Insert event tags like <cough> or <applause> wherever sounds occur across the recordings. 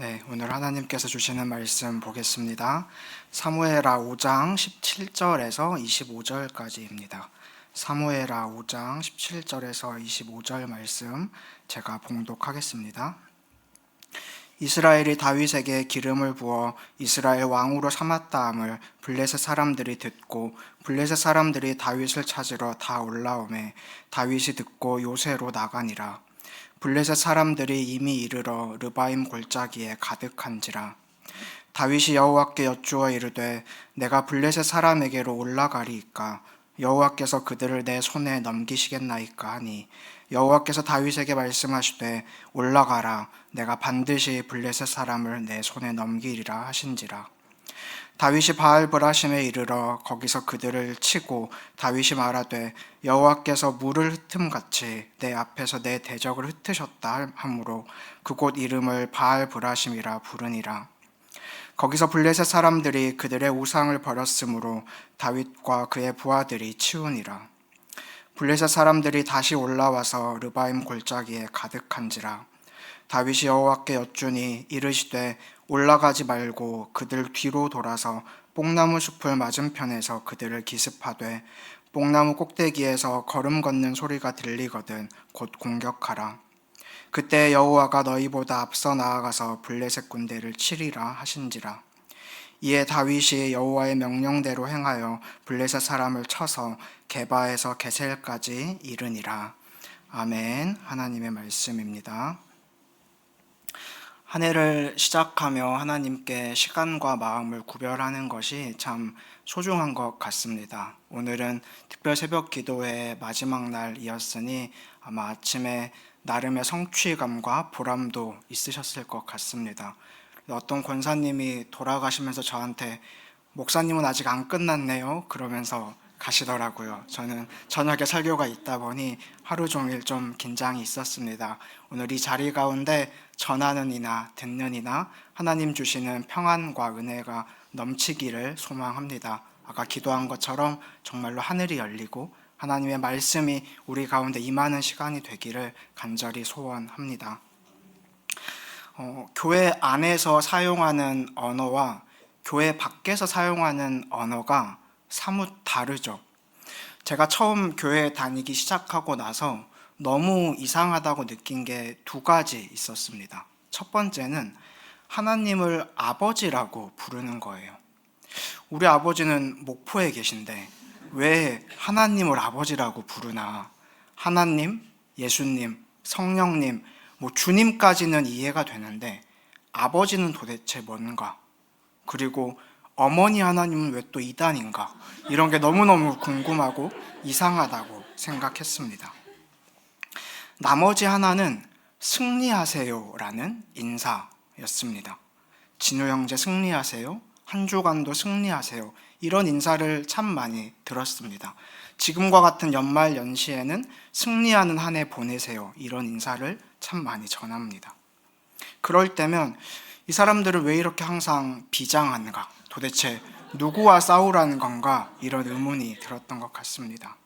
네, 오늘 하나님께서 주시는 말씀 보겠습니다. 사무엘하 5장 17절에서 25절까지입니다. 사무엘하 5장 17절에서 25절 말씀 제가 봉독하겠습니다. 이스라엘이 다윗에게 기름을 부어 이스라엘 왕으로 삼았다함을 블레셋 사람들이 듣고 블레셋 사람들이 다윗을 찾으러 다 올라오매 다윗이 듣고 요새로 나가니라 블레셋 사람들이 이미 이르러 르바임 골짜기에 가득한지라. 다윗이 여호와께 여쭈어 이르되 내가 블레셋 사람에게로 올라가리이까? 여호와께서 그들을 내 손에 넘기시겠나이까 하니 여호와께서 다윗에게 말씀하시되 올라가라. 내가 반드시 블레셋 사람을 내 손에 넘기리라 하신지라 다윗이 바알 브라심에 이르러 거기서 그들을 치고 다윗이 말하되 여호와께서 물을 흩음 같이 내 앞에서 내 대적을 흩으셨다 하므로 그곳 이름을 바알 브라심이라 부르니라. 거기서 블레셋 사람들이 그들의 우상을 버렸으므로 다윗과 그의 부하들이 치우니라. 블레셋 사람들이 다시 올라와서 르바임 골짜기에 가득한지라. 다윗이 여호와께 여쭈니 이르시되 올라가지 말고 그들 뒤로 돌아서 뽕나무 숲을 맞은편에서 그들을 기습하되 뽕나무 꼭대기에서 걸음 걷는 소리가 들리거든 곧 공격하라. 그때 여호와가 너희보다 앞서 나아가서 블레셋 군대를 치리라 하신지라. 이에 다윗이 여호와의 명령대로 행하여 블레셋 사람을 쳐서 게바에서 게셀까지 이르니라. 아멘. 하나님의 말씀입니다. 한 해를 시작하며 하나님께 시간과 마음을 구별하는 것이 참 소중한 것 같습니다. 오늘은 특별 새벽 기도의 마지막 날이었으니 아마 아침에 나름의 성취감과 보람도 있으셨을 것 같습니다. 어떤 권사님이 돌아가시면서 저한테 목사님은 아직 안 끝났네요. 그러면서 가시더라고요. 저는 저녁에 설교가 있다 보니 하루 종일 좀 긴장이 있었습니다. 오늘 이 자리 가운데 전하는 이나 듣는 이나 하나님 주시는 평안과 은혜가 넘치기를 소망합니다. 아까 기도한 것처럼 정말로 하늘이 열리고 하나님의 말씀이 우리 가운데 임하는 시간이 되기를 간절히 소원합니다. 어, 교회 안에서 사용하는 언어와 교회 밖에서 사용하는 언어가 사뭇 다르죠. 제가 처음 교회 다니기 시작하고 나서 너무 이상하다고 느낀 게 두 가지 있었습니다. 첫 번째는 하나님을 아버지라고 부르는 거예요. 우리 아버지는 목포에 계신데 왜 하나님을 아버지라고 부르나? 하나님, 예수님, 성령님, 뭐 주님까지는 이해가 되는데 아버지는 도대체 뭔가? 그리고 어머니 하나님은 왜 또 이단인가? 이런 게 너무너무 궁금하고 이상하다고 생각했습니다. 나머지 하나는 승리하세요라는 인사였습니다. 진우 형제 승리하세요. 한 주간도 승리하세요. 이런 인사를 참 많이 들었습니다. 지금과 같은 연말 연시에는 승리하는 한 해 보내세요. 이런 인사를 참 많이 전합니다. 그럴 때면 이 사람들은 왜 이렇게 항상 비장한가? 도대체 누구와 싸우라는 건가? 이런 의문이 들었던 것 같습니다.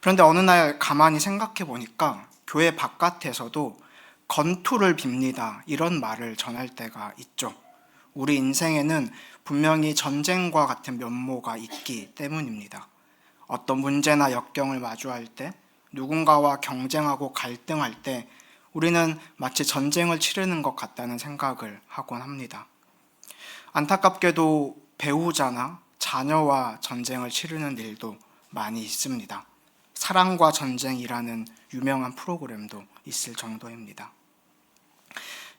그런데 어느 날 가만히 생각해 보니까 교회 바깥에서도 건투를 빕니다. 이런 말을 전할 때가 있죠. 우리 인생에는 분명히 전쟁과 같은 면모가 있기 때문입니다. 어떤 문제나 역경을 마주할 때, 누군가와 경쟁하고 갈등할 때, 우리는 마치 전쟁을 치르는 것 같다는 생각을 하곤 합니다. 안타깝게도 배우자나 자녀와 전쟁을 치르는 일도 많이 있습니다. 사랑과 전쟁이라는 유명한 프로그램도 있을 정도입니다.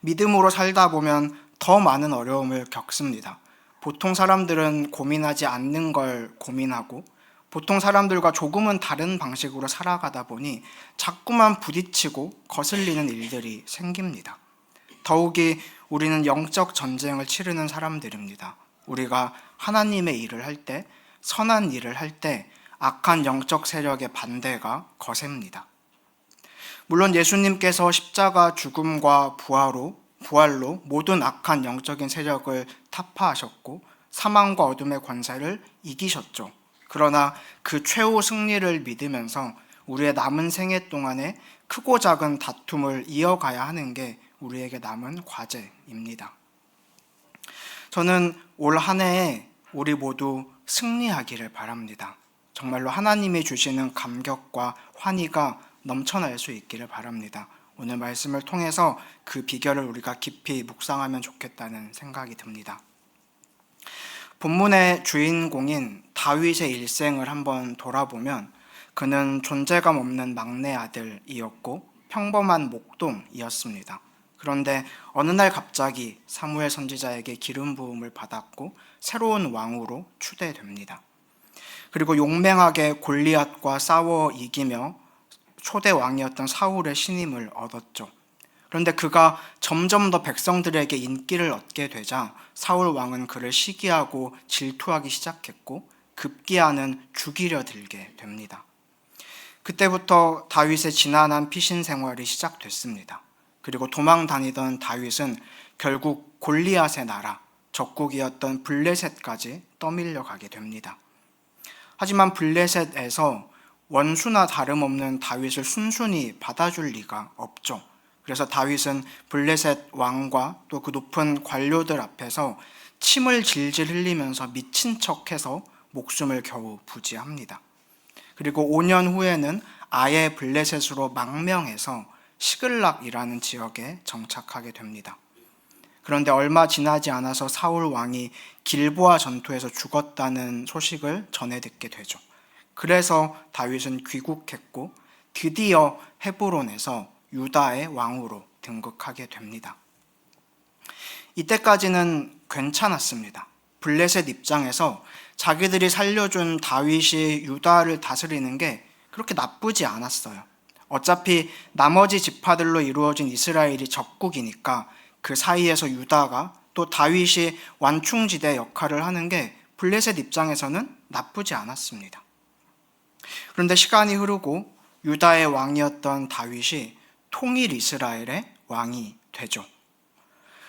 믿음으로 살다 보면 더 많은 어려움을 겪습니다. 보통 사람들은 고민하지 않는 걸 고민하고 보통 사람들과 조금은 다른 방식으로 살아가다 보니 자꾸만 부딪히고 거슬리는 일들이 생깁니다. 더욱이 우리는 영적 전쟁을 치르는 사람들입니다. 우리가 하나님의 일을 할 때, 선한 일을 할 때, 악한 영적 세력의 반대가 거셉니다. 물론 예수님께서 십자가 죽음과 부활로, 부활로 모든 악한 영적인 세력을 타파하셨고, 사망과 어둠의 권세를 이기셨죠. 그러나 그 최후 승리를 믿으면서 우리의 남은 생애 동안에 크고 작은 다툼을 이어가야 하는 게 우리에게 남은 과제입니다. 저는 올 한 해에 우리 모두 승리하기를 바랍니다. 정말로 하나님이 주시는 감격과 환희가 넘쳐날 수 있기를 바랍니다. 오늘 말씀을 통해서 그 비결을 우리가 깊이 묵상하면 좋겠다는 생각이 듭니다. 본문의 주인공인 다윗의 일생을 한번 돌아보면 그는 존재감 없는 막내 아들이었고 평범한 목동이었습니다. 그런데 어느 날 갑자기 사무엘 선지자에게 기름 부음을 받았고 새로운 왕으로 추대됩니다. 그리고 용맹하게 골리앗과 싸워 이기며 초대 왕이었던 사울의 신임을 얻었죠. 그런데 그가 점점 더 백성들에게 인기를 얻게 되자 사울 왕은 그를 시기하고 질투하기 시작했고 급기야는 죽이려 들게 됩니다. 그때부터 다윗의 지난한 피신 생활이 시작됐습니다. 그리고 도망 다니던 다윗은 결국 골리앗의 나라, 적국이었던 블레셋까지 떠밀려 가게 됩니다. 하지만 블레셋에서 원수나 다름없는 다윗을 순순히 받아줄 리가 없죠. 그래서 다윗은 블레셋 왕과 또 그 높은 관료들 앞에서 침을 질질 흘리면서 미친 척해서 목숨을 겨우 부지합니다. 그리고 5년 후에는 아예 블레셋으로 망명해서 시글락이라는 지역에 정착하게 됩니다. 그런데 얼마 지나지 않아서 사울 왕이 길보아 전투에서 죽었다는 소식을 전해 듣게 되죠. 그래서 다윗은 귀국했고 드디어 헤브론에서 유다의 왕으로 등극하게 됩니다. 이때까지는 괜찮았습니다. 블레셋 입장에서 자기들이 살려준 다윗이 유다를 다스리는 게 그렇게 나쁘지 않았어요. 어차피 나머지 지파들로 이루어진 이스라엘이 적국이니까 그 사이에서 유다가 또 다윗이 완충지대 역할을 하는 게 블레셋 입장에서는 나쁘지 않았습니다. 그런데 시간이 흐르고 유다의 왕이었던 다윗이 통일 이스라엘의 왕이 되죠.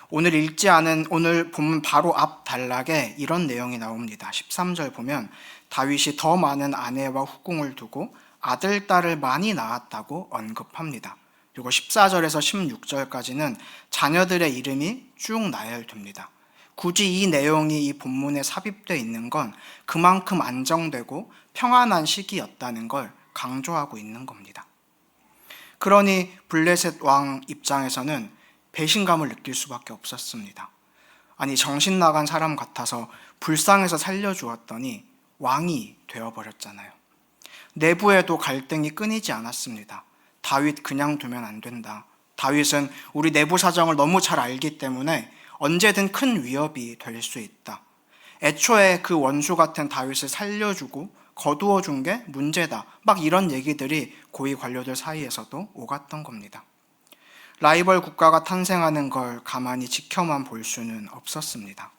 오늘 읽지 않은 오늘 본문 바로 앞 단락에 이런 내용이 나옵니다. 13절 보면 다윗이 더 많은 아내와 후궁을 두고 아들, 딸을 많이 낳았다고 언급합니다. 그리고 14절에서 16절까지는 자녀들의 이름이 쭉 나열됩니다. 굳이 이 내용이 이 본문에 삽입되어 있는 건 그만큼 안정되고 평안한 시기였다는 걸 강조하고 있는 겁니다. 그러니 블레셋 왕 입장에서는 배신감을 느낄 수밖에 없었습니다. 아니 정신 나간 사람 같아서 불쌍해서 살려주었더니 왕이 되어버렸잖아요. 내부에도 갈등이 끊이지 않았습니다. 다윗 그냥 두면 안 된다. 다윗은 우리 내부 사정을 너무 잘 알기 때문에 언제든 큰 위협이 될 수 있다. 애초에 그 원수 같은 다윗을 살려주고 거두어 준 게 문제다. 막 이런 얘기들이 고위 관료들 사이에서도 오갔던 겁니다. 라이벌 국가가 탄생하는 걸 가만히 지켜만 볼 수는 없었습니다.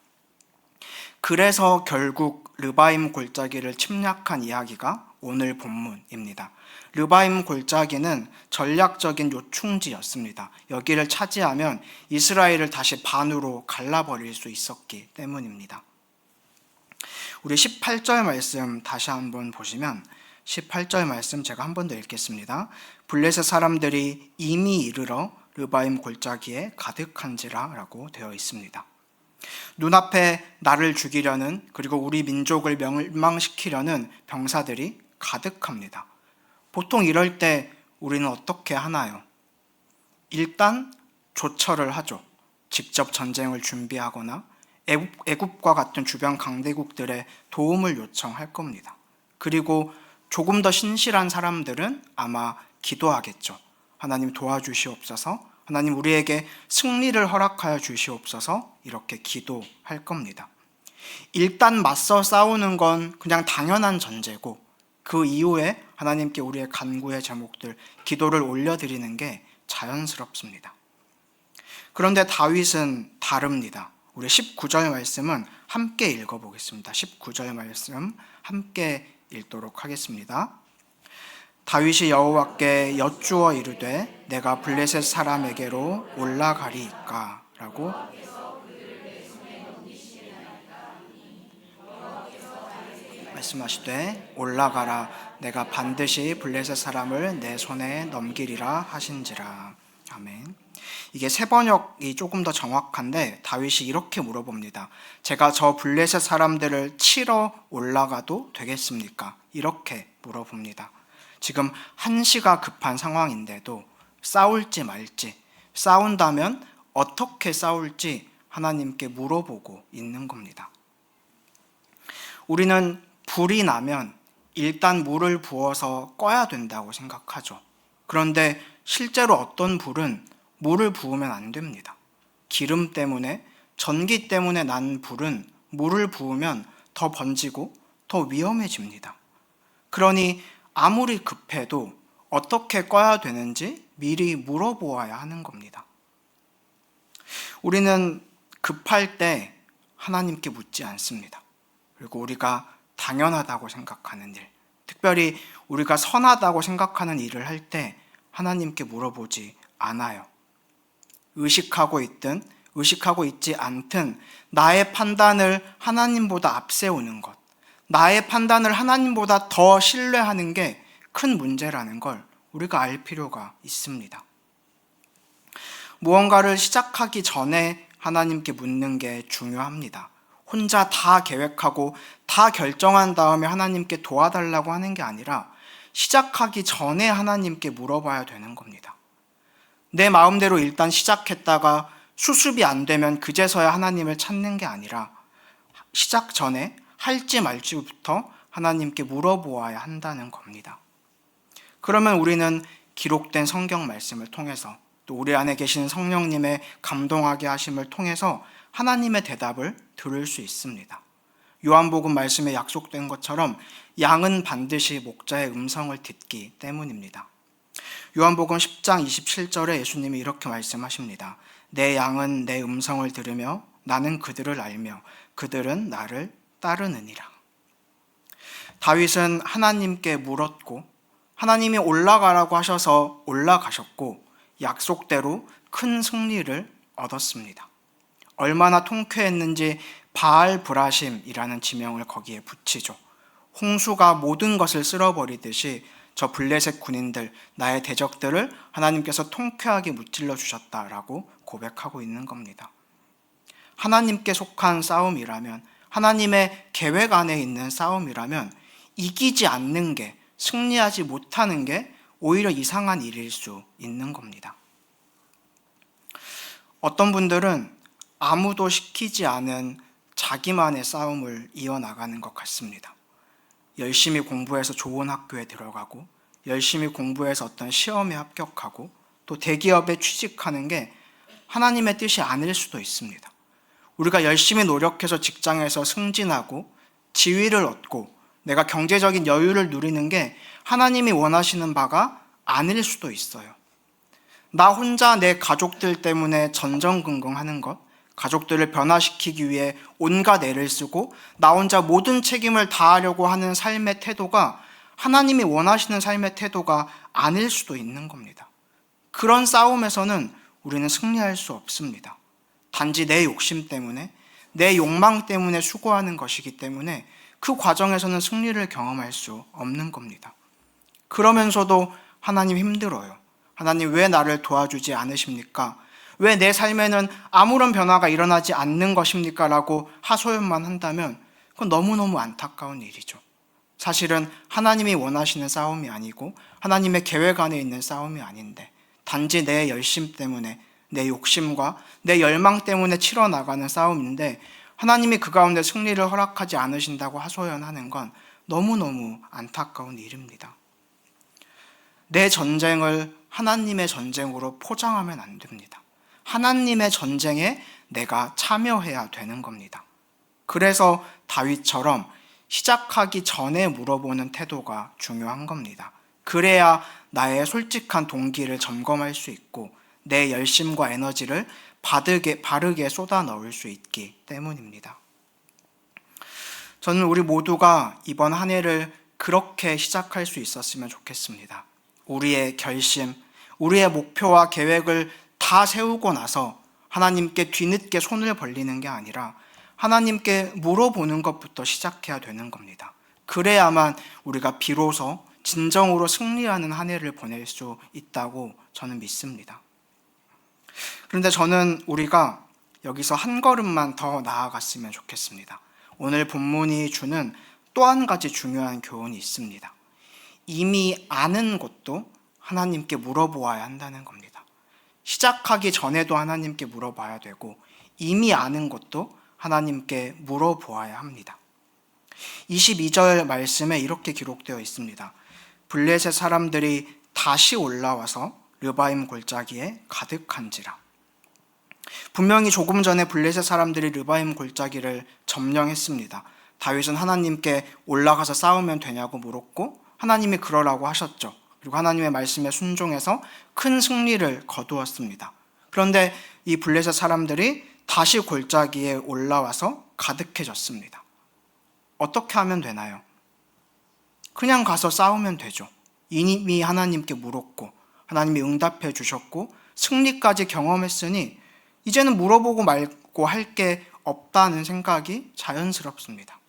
그래서 결국 르바임 골짜기를 침략한 이야기가 오늘 본문입니다. 르바임 골짜기는 전략적인 요충지였습니다. 여기를 차지하면 이스라엘을 다시 반으로 갈라버릴 수 있었기 때문입니다. 우리 18절 말씀 다시 한번 보시면 18절 말씀 제가 한 번 더 읽겠습니다. 블레셋 사람들이 이미 이르러 르바임 골짜기에 가득한지라라고 되어 있습니다. 눈앞에 나를 죽이려는 그리고 우리 민족을 멸망시키려는 병사들이 가득합니다. 보통 이럴 때 우리는 어떻게 하나요? 일단 조처를 하죠. 직접 전쟁을 준비하거나 애국과 같은 주변 강대국들의 도움을 요청할 겁니다. 그리고 조금 더 신실한 사람들은 아마 기도하겠죠. 하나님 도와주시옵소서. 하나님 우리에게 승리를 허락하여 주시옵소서. 이렇게 기도할 겁니다. 일단 맞서 싸우는 건 그냥 당연한 전제고 그 이후에 하나님께 우리의 간구의 제목들, 기도를 올려드리는 게 자연스럽습니다. 그런데 다윗은 다릅니다. 우리 19절 말씀은 함께 읽어보겠습니다. 19절 말씀 함께 읽도록 하겠습니다. 다윗이 여호와께 여쭈어 이르되 내가 블레셋 사람에게로 올라가리이까라고 말씀하시되 올라가라 내가 반드시 블레셋 사람을 내 손에 넘기리라 하신지라 아멘. 이게 세 번역이 조금 더 정확한데 다윗이 이렇게 물어봅니다. 제가 저 블레셋 사람들을 치러 올라가도 되겠습니까? 이렇게 물어봅니다. 지금 한시가 급한 상황인데도 싸울지 말지, 싸운다면 어떻게 싸울지 하나님께 물어보고 있는 겁니다. 우리는 불이 나면 일단 물을 부어서 꺼야 된다고 생각하죠. 그런데 실제로 어떤 불은 물을 부으면 안 됩니다. 기름 때문에, 전기 때문에 난 불은 물을 부으면 더 번지고 더 위험해집니다. 그러니 아무리 급해도 어떻게 꺼야 되는지 미리 물어보아야 하는 겁니다. 우리는 급할 때 하나님께 묻지 않습니다. 그리고 우리가 당연하다고 생각하는 일, 특별히 우리가 선하다고 생각하는 일을 할 때 하나님께 물어보지 않아요. 의식하고 있든 의식하고 있지 않든 나의 판단을 하나님보다 앞세우는 것, 나의 판단을 하나님보다 더 신뢰하는 게 큰 문제라는 걸 우리가 알 필요가 있습니다. 무언가를 시작하기 전에 하나님께 묻는 게 중요합니다. 혼자 다 계획하고 다 결정한 다음에 하나님께 도와달라고 하는 게 아니라 시작하기 전에 하나님께 물어봐야 되는 겁니다. 내 마음대로 일단 시작했다가 수습이 안 되면 그제서야 하나님을 찾는 게 아니라 시작 전에 할지 말지부터 하나님께 물어보아야 한다는 겁니다. 그러면 우리는 기록된 성경 말씀을 통해서 또 우리 안에 계신 성령님의 감동하게 하심을 통해서 하나님의 대답을 들을 수 있습니다. 요한복음 말씀에 약속된 것처럼 양은 반드시 목자의 음성을 듣기 때문입니다. 요한복음 10장 27절에 예수님이 이렇게 말씀하십니다. 내 양은 내 음성을 들으며 나는 그들을 알며 그들은 나를 따르느니라. 다윗은 하나님께 물었고 하나님이 올라가라고 하셔서 올라가셨고 약속대로 큰 승리를 얻었습니다. 얼마나 통쾌했는지 바알 브라심이라는 지명을 거기에 붙이죠. 홍수가 모든 것을 쓸어버리듯이 저 블레셋 군인들, 나의 대적들을 하나님께서 통쾌하게 무찔러 주셨다라고 고백하고 있는 겁니다. 하나님께 속한 싸움이라면, 하나님의 계획 안에 있는 싸움이라면, 이기지 않는 게, 승리하지 못하는 게 오히려 이상한 일일 수 있는 겁니다. 어떤 분들은 아무도 시키지 않은 자기만의 싸움을 이어나가는 것 같습니다. 열심히 공부해서 좋은 학교에 들어가고, 열심히 공부해서 어떤 시험에 합격하고, 또 대기업에 취직하는 게 하나님의 뜻이 아닐 수도 있습니다. 우리가 열심히 노력해서 직장에서 승진하고, 지위를 얻고, 내가 경제적인 여유를 누리는 게 하나님이 원하시는 바가 아닐 수도 있어요. 나 혼자 내 가족들 때문에 전전긍긍하는 것, 가족들을 변화시키기 위해 온갖 애를 쓰고 나 혼자 모든 책임을 다하려고 하는 삶의 태도가 하나님이 원하시는 삶의 태도가 아닐 수도 있는 겁니다. 그런 싸움에서는 우리는 승리할 수 없습니다. 단지 내 욕심 때문에, 내 욕망 때문에 수고하는 것이기 때문에 그 과정에서는 승리를 경험할 수 없는 겁니다. 그러면서도 하나님 힘들어요. 하나님 왜 나를 도와주지 않으십니까? 왜 내 삶에는 아무런 변화가 일어나지 않는 것입니까? 라고 하소연만 한다면 그건 너무너무 안타까운 일이죠. 사실은 하나님이 원하시는 싸움이 아니고 하나님의 계획 안에 있는 싸움이 아닌데 단지 내 열심 때문에 내 욕심과 내 열망 때문에 치러 나가는 싸움인데 하나님이 그 가운데 승리를 허락하지 않으신다고 하소연하는 건 너무너무 안타까운 일입니다. 내 전쟁을 하나님의 전쟁으로 포장하면 안 됩니다. 하나님의 전쟁에 내가 참여해야 되는 겁니다. 그래서 다윗처럼 시작하기 전에 물어보는 태도가 중요한 겁니다. 그래야 나의 솔직한 동기를 점검할 수 있고 내 열심과 에너지를 바르게, 바르게 쏟아 넣을 수 있기 때문입니다. 저는 우리 모두가 이번 한 해를 그렇게 시작할 수 있었으면 좋겠습니다. 우리의 결심, 우리의 목표와 계획을 다 세우고 나서 하나님께 뒤늦게 손을 벌리는 게 아니라 하나님께 물어보는 것부터 시작해야 되는 겁니다. 그래야만 우리가 비로소 진정으로 승리하는 한 해를 보낼 수 있다고 저는 믿습니다. 그런데 저는 우리가 여기서 한 걸음만 더 나아갔으면 좋겠습니다. 오늘 본문이 주는 또 한 가지 중요한 교훈이 있습니다. 이미 아는 것도 하나님께 물어보아야 한다는 겁니다. 시작하기 전에도 하나님께 물어봐야 되고 이미 아는 것도 하나님께 물어보아야 합니다. 22절 말씀에 이렇게 기록되어 있습니다. 블레셋 사람들이 다시 올라와서 르바임 골짜기에 가득한지라. 분명히 조금 전에 블레셋 사람들이 르바임 골짜기를 점령했습니다. 다윗은 하나님께 올라가서 싸우면 되냐고 물었고 하나님이 그러라고 하셨죠. 그리고 하나님의 말씀에 순종해서 큰 승리를 거두었습니다. 그런데 이 블레셋 사람들이 다시 골짜기에 올라와서 가득해졌습니다. 어떻게 하면 되나요? 그냥 가서 싸우면 되죠. 이미 하나님께 물었고 하나님이 응답해 주셨고 승리까지 경험했으니 이제는 물어보고 말고 할 게 없다는 생각이 자연스럽습니다.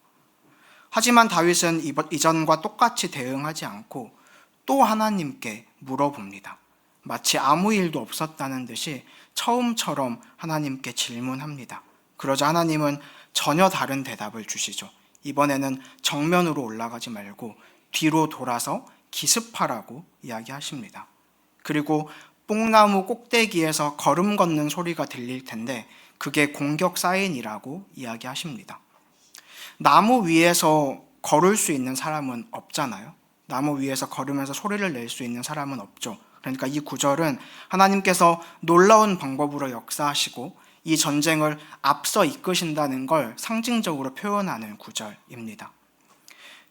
하지만 다윗은 이전과 똑같이 대응하지 않고 또 하나님께 물어봅니다. 마치 아무 일도 없었다는 듯이 처음처럼 하나님께 질문합니다. 그러자 하나님은 전혀 다른 대답을 주시죠. 이번에는 정면으로 올라가지 말고 뒤로 돌아서 기습하라고 이야기하십니다. 그리고 뽕나무 꼭대기에서 걸음 걷는 소리가 들릴 텐데 그게 공격 사인이라고 이야기하십니다. 나무 위에서 걸을 수 있는 사람은 없잖아요. 나무 위에서 걸으면서 소리를 낼 수 있는 사람은 없죠. 그러니까 이 구절은 하나님께서 놀라운 방법으로 역사하시고 이 전쟁을 앞서 이끄신다는 걸 상징적으로 표현하는 구절입니다.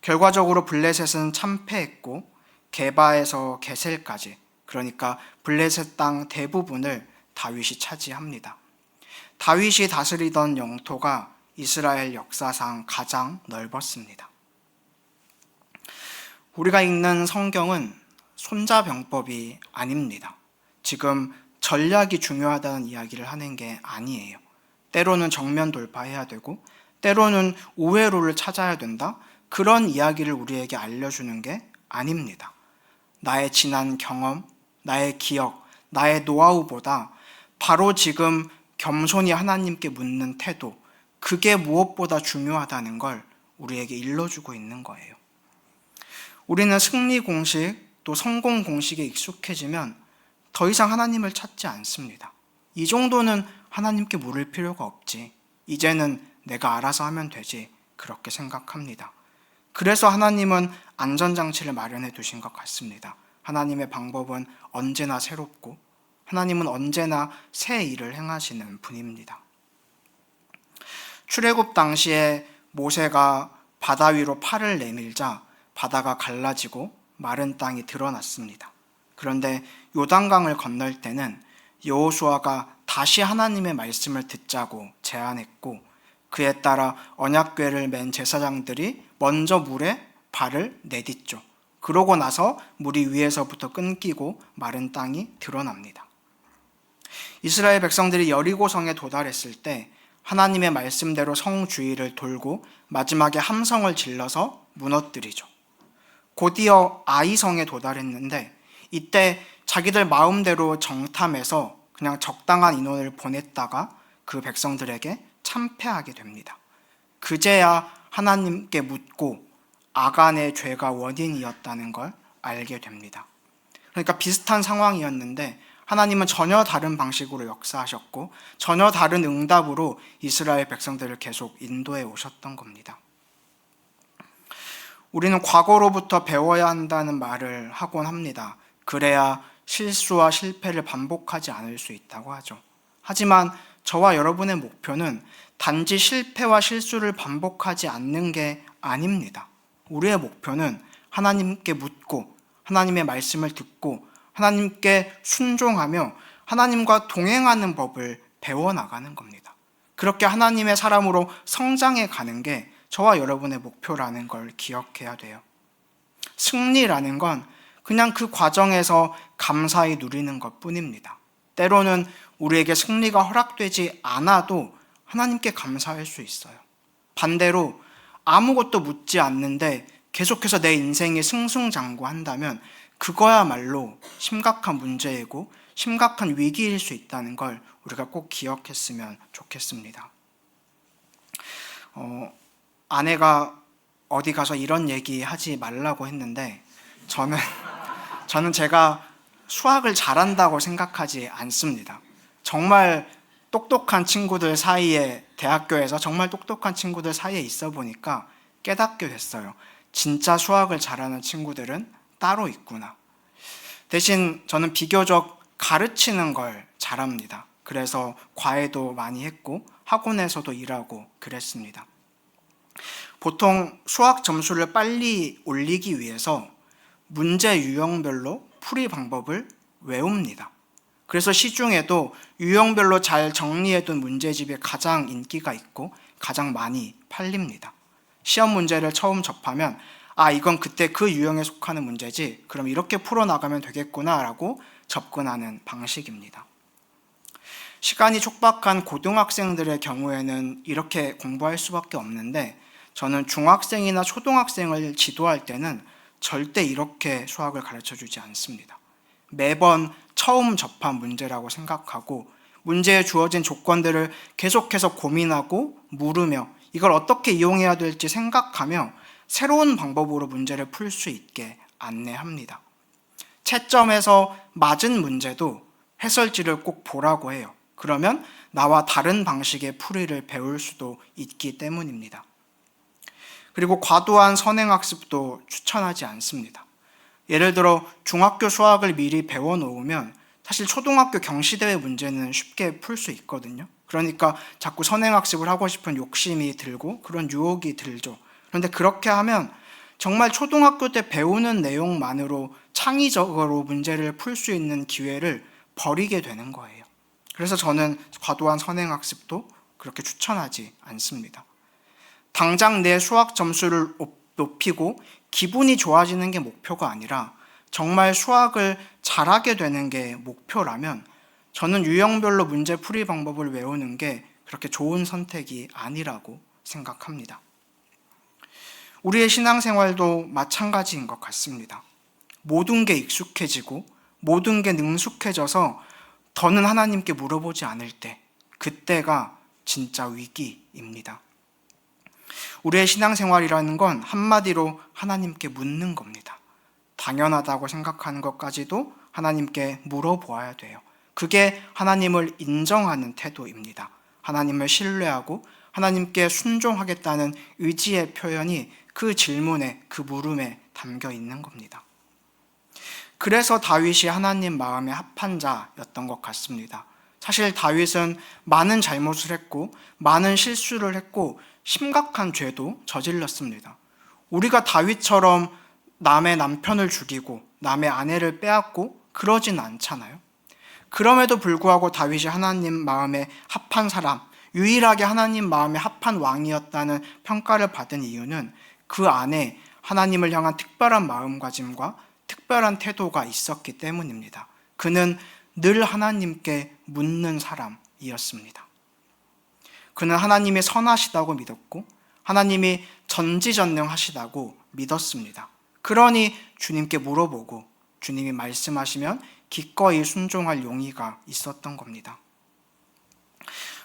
결과적으로 블레셋은 참패했고 게바에서 게셀까지 그러니까 블레셋 땅 대부분을 다윗이 차지합니다. 다윗이 다스리던 영토가 이스라엘 역사상 가장 넓었습니다. 우리가 읽는 성경은 손자병법이 아닙니다. 지금 전략이 중요하다는 이야기를 하는 게 아니에요. 때로는 정면 돌파해야 되고, 때로는 우회로를 찾아야 된다. 그런 이야기를 우리에게 알려주는 게 아닙니다. 나의 지난 경험, 나의 기억, 나의 노하우보다 바로 지금 겸손히 하나님께 묻는 태도, 그게 무엇보다 중요하다는 걸 우리에게 일러주고 있는 거예요. 우리는 승리 공식 또 성공 공식에 익숙해지면 더 이상 하나님을 찾지 않습니다. 이 정도는 하나님께 물을 필요가 없지. 이제는 내가 알아서 하면 되지. 그렇게 생각합니다. 그래서 하나님은 안전장치를 마련해 두신 것 같습니다. 하나님의 방법은 언제나 새롭고 하나님은 언제나 새 일을 행하시는 분입니다. 출애굽 당시에 모세가 바다 위로 팔을 내밀자 바다가 갈라지고 마른 땅이 드러났습니다. 그런데 요단강을 건널 때는 여호수아가 다시 하나님의 말씀을 듣자고 제안했고 그에 따라 언약궤를 맨 제사장들이 먼저 물에 발을 내딛죠. 그러고 나서 물이 위에서부터 끊기고 마른 땅이 드러납니다. 이스라엘 백성들이 여리고 성에 도달했을 때 하나님의 말씀대로 성 주위를 돌고 마지막에 함성을 질러서 무너뜨리죠. 곧이어 아이성에 도달했는데 이때 자기들 마음대로 정탐해서 그냥 적당한 인원을 보냈다가 그 백성들에게 참패하게 됩니다. 그제야 하나님께 묻고 아간의 죄가 원인이었다는 걸 알게 됩니다. 그러니까 비슷한 상황이었는데 하나님은 전혀 다른 방식으로 역사하셨고 전혀 다른 응답으로 이스라엘 백성들을 계속 인도해 오셨던 겁니다. 우리는 과거로부터 배워야 한다는 말을 하곤 합니다. 그래야 실수와 실패를 반복하지 않을 수 있다고 하죠. 하지만 저와 여러분의 목표는 단지 실패와 실수를 반복하지 않는 게 아닙니다. 우리의 목표는 하나님께 묻고 하나님의 말씀을 듣고 하나님께 순종하며 하나님과 동행하는 법을 배워나가는 겁니다. 그렇게 하나님의 사람으로 성장해 가는 게 저와 여러분의 목표라는 걸 기억해야 돼요. 승리라는 건 그냥 그 과정에서 감사히 누리는 것 뿐입니다. 때로는 우리에게 승리가 허락되지 않아도 하나님께 감사할 수 있어요. 반대로 아무것도 묻지 않는데 계속해서 내 인생이 승승장구한다면 그거야말로 심각한 문제이고 심각한 위기일 수 있다는 걸 우리가 꼭 기억했으면 좋겠습니다. 어, 아내가 어디 가서 이런 얘기 하지 말라고 했는데 저는 <laughs> 저는 제가 수학을 잘한다고 생각하지 않습니다. 정말 똑똑한 친구들 사이에 대학교에서 정말 똑똑한 친구들 사이에 있어 보니까 깨닫게 됐어요. 진짜 수학을 잘하는 친구들은 따로 있구나. 대신 저는 비교적 가르치는 걸 잘합니다. 그래서 과외도 많이 했고 학원에서도 일하고 그랬습니다. 보통 수학 점수를 빨리 올리기 위해서 문제 유형별로 풀이 방법을 외웁니다. 그래서 시중에도 유형별로 잘 정리해둔 문제집이 가장 인기가 있고 가장 많이 팔립니다. 시험 문제를 처음 접하면 아, 이건 그때 그 유형에 속하는 문제지. 그럼 이렇게 풀어나가면 되겠구나라고 접근하는 방식입니다. 시간이 촉박한 고등학생들의 경우에는 이렇게 공부할 수밖에 없는데 저는 중학생이나 초등학생을 지도할 때는 절대 이렇게 수학을 가르쳐 주지 않습니다. 매번 처음 접한 문제라고 생각하고 문제에 주어진 조건들을 계속해서 고민하고 물으며 이걸 어떻게 이용해야 될지 생각하며 새로운 방법으로 문제를 풀 수 있게 안내합니다. 채점에서 맞은 문제도 해설지를 꼭 보라고 해요. 그러면 나와 다른 방식의 풀이를 배울 수도 있기 때문입니다. 그리고 과도한 선행학습도 추천하지 않습니다. 예를 들어 중학교 수학을 미리 배워 놓으면 사실 초등학교 경시대회 문제는 쉽게 풀 수 있거든요. 그러니까 자꾸 선행학습을 하고 싶은 욕심이 들고 그런 유혹이 들죠. 그런데 그렇게 하면 정말 초등학교 때 배우는 내용만으로 창의적으로 문제를 풀 수 있는 기회를 버리게 되는 거예요. 그래서 저는 과도한 선행학습도 그렇게 추천하지 않습니다. 당장 내 수학 점수를 높이고 기분이 좋아지는 게 목표가 아니라 정말 수학을 잘하게 되는 게 목표라면 저는 유형별로 문제 풀이 방법을 외우는 게 그렇게 좋은 선택이 아니라고 생각합니다. 우리의 신앙생활도 마찬가지인 것 같습니다. 모든 게 익숙해지고 모든 게 능숙해져서 더는 하나님께 물어보지 않을 때 그때가 진짜 위기입니다. 우리의 신앙생활이라는 건 한마디로 하나님께 묻는 겁니다. 당연하다고 생각하는 것까지도 하나님께 물어보아야 돼요. 그게 하나님을 인정하는 태도입니다. 하나님을 신뢰하고 하나님께 순종하겠다는 의지의 표현이 그 질문에, 그 물음에 담겨 있는 겁니다. 그래서 다윗이 하나님 마음에 합한 자였던 것 같습니다. 사실 다윗은 많은 잘못을 했고, 많은 실수를 했고, 심각한 죄도 저질렀습니다. 우리가 다윗처럼 남의 남편을 죽이고, 남의 아내를 빼앗고, 그러진 않잖아요. 그럼에도 불구하고 다윗이 하나님 마음에 합한 사람, 유일하게 하나님 마음에 합한 왕이었다는 평가를 받은 이유는 그 안에 하나님을 향한 특별한 마음가짐과 특별한 태도가 있었기 때문입니다. 그는 늘 하나님께 묻는 사람이었습니다. 그는 하나님이 선하시다고 믿었고 하나님이 전지전능하시다고 믿었습니다. 그러니 주님께 물어보고 주님이 말씀하시면 기꺼이 순종할 용의가 있었던 겁니다.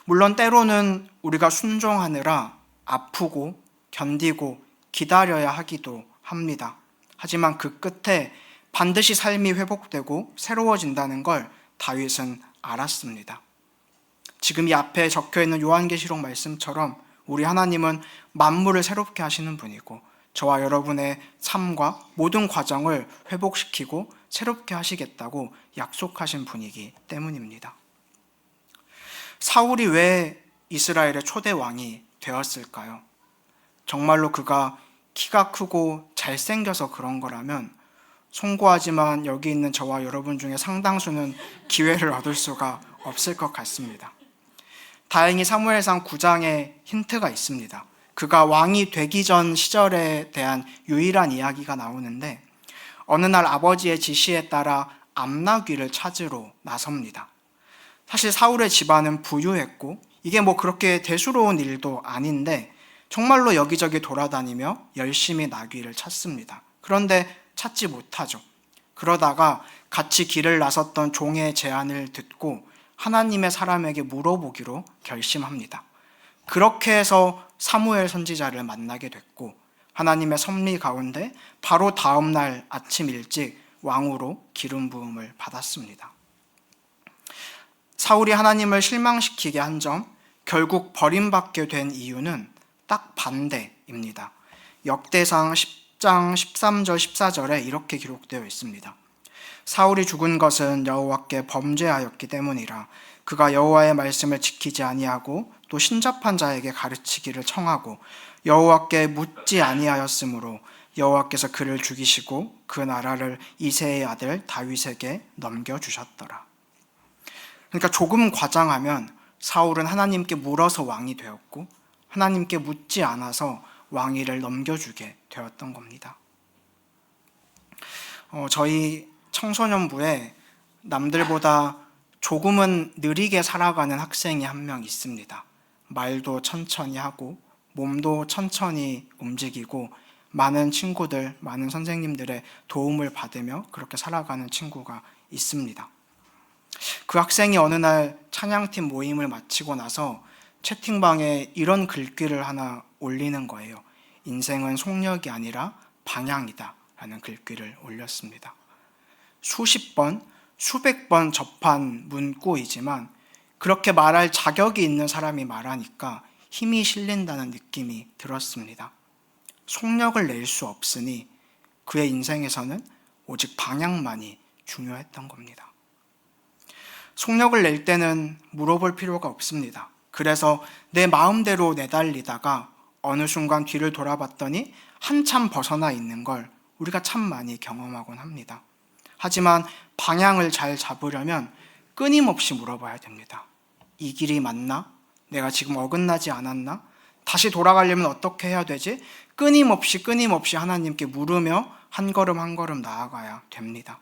물론 때로는 우리가 순종하느라 아프고 견디고 기다려야 하기도 합니다. 하지만 그 끝에 반드시 삶이 회복되고 새로워진다는 걸 다윗은 알았습니다. 지금 이 앞에 적혀 있는 요한계시록 말씀처럼 우리 하나님은 만물을 새롭게 하시는 분이고 저와 여러분의 삶과 모든 과정을 회복시키고 새롭게 하시겠다고 약속하신 분이기 때문입니다. 사울이 왜 이스라엘의 초대 왕이 되었을까요? 정말로 그가 키가 크고 잘생겨서 그런 거라면 송구하지만 여기 있는 저와 여러분 중에 상당수는 기회를 얻을 수가 없을 것 같습니다. 다행히 사무엘상 9장에 힌트가 있습니다. 그가 왕이 되기 전 시절에 대한 유일한 이야기가 나오는데 어느 날 아버지의 지시에 따라 암나귀를 찾으러 나섭니다. 사실 사울의 집안은 부유했고 이게 뭐 그렇게 대수로운 일도 아닌데 정말로 여기저기 돌아다니며 열심히 나귀를 찾습니다. 그런데 찾지 못하죠. 그러다가 같이 길을 나섰던 종의 제안을 듣고 하나님의 사람에게 물어보기로 결심합니다. 그렇게 해서 사무엘 선지자를 만나게 됐고 하나님의 섭리 가운데 바로 다음 날 아침 일찍 왕으로 기름 부음을 받았습니다. 사울이 하나님을 실망시키게 한 점, 결국 버림받게 된 이유는 딱 반대입니다. 역대상 10장 13절 14절에 이렇게 기록되어 있습니다. 사울이 죽은 것은 여호와께 범죄하였기 때문이라 그가 여호와의 말씀을 지키지 아니하고 또 신접한 자에게 가르치기를 청하고 여호와께 묻지 아니하였으므로 여호와께서 그를 죽이시고 그 나라를 이세의 아들 다윗에게 넘겨 주셨더라. 그러니까 조금 과장하면 사울은 하나님께 물어서 왕이 되었고 하나님께 묻지 않아서 왕위를 넘겨주게 되었던 겁니다. 어, 저희 청소년부에 남들보다 조금은 느리게 살아가는 학생이 한 명 있습니다. 말도 천천히 하고 몸도 천천히 움직이고 많은 친구들, 많은 선생님들의 도움을 받으며 그렇게 살아가는 친구가 있습니다. 그 학생이 어느 날 찬양팀 모임을 마치고 나서 채팅방에 이런 글귀를 하나 올리는 거예요. 인생은 속력이 아니라 방향이다. 라는 글귀를 올렸습니다. 수십 번, 수백 번 접한 문구이지만 그렇게 말할 자격이 있는 사람이 말하니까 힘이 실린다는 느낌이 들었습니다. 속력을 낼 수 없으니 그의 인생에서는 오직 방향만이 중요했던 겁니다. 속력을 낼 때는 물어볼 필요가 없습니다. 그래서 내 마음대로 내달리다가 어느 순간 뒤를 돌아봤더니 한참 벗어나 있는 걸 우리가 참 많이 경험하곤 합니다. 하지만 방향을 잘 잡으려면 끊임없이 물어봐야 됩니다. 이 길이 맞나? 내가 지금 어긋나지 않았나? 다시 돌아가려면 어떻게 해야 되지? 끊임없이 끊임없이 하나님께 물으며 한 걸음 한 걸음 나아가야 됩니다.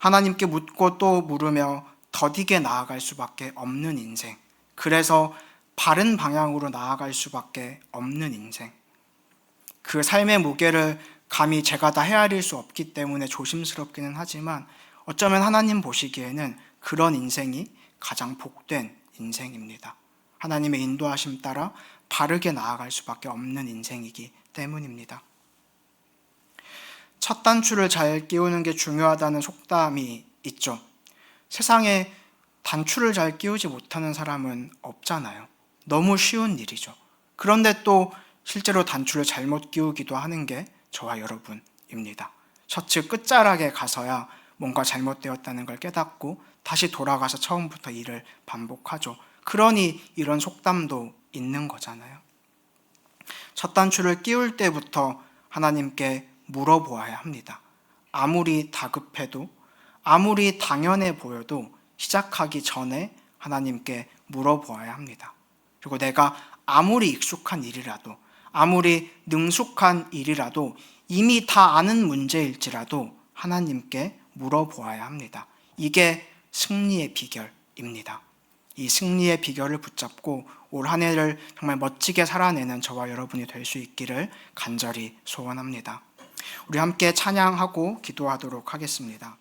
하나님께 묻고 또 물으며 더디게 나아갈 수밖에 없는 인생. 그래서 바른 방향으로 나아갈 수밖에 없는 인생. 그 삶의 무게를 감히 제가 다 헤아릴 수 없기 때문에 조심스럽기는 하지만 어쩌면 하나님 보시기에는 그런 인생이 가장 복된 인생입니다. 하나님의 인도하심 따라 바르게 나아갈 수밖에 없는 인생이기 때문입니다. 첫 단추를 잘 끼우는 게 중요하다는 속담이 있죠. 세상에 단추를 잘 끼우지 못하는 사람은 없잖아요. 너무 쉬운 일이죠. 그런데 또 실제로 단추를 잘못 끼우기도 하는 게 저와 여러분입니다. 셔츠 끝자락에 가서야 뭔가 잘못되었다는 걸 깨닫고 다시 돌아가서 처음부터 일을 반복하죠. 그러니 이런 속담도 있는 거잖아요. 첫 단추를 끼울 때부터 하나님께 물어보아야 합니다. 아무리 다급해도 아무리 당연해 보여도 시작하기 전에 하나님께 물어보아야 합니다. 그리고 내가 아무리 익숙한 일이라도 아무리 능숙한 일이라도 이미 다 아는 문제일지라도 하나님께 물어보아야 합니다. 이게 승리의 비결입니다. 이 승리의 비결을 붙잡고 올 한 해를 정말 멋지게 살아내는 저와 여러분이 될 수 있기를 간절히 소원합니다. 우리 함께 찬양하고 기도하도록 하겠습니다.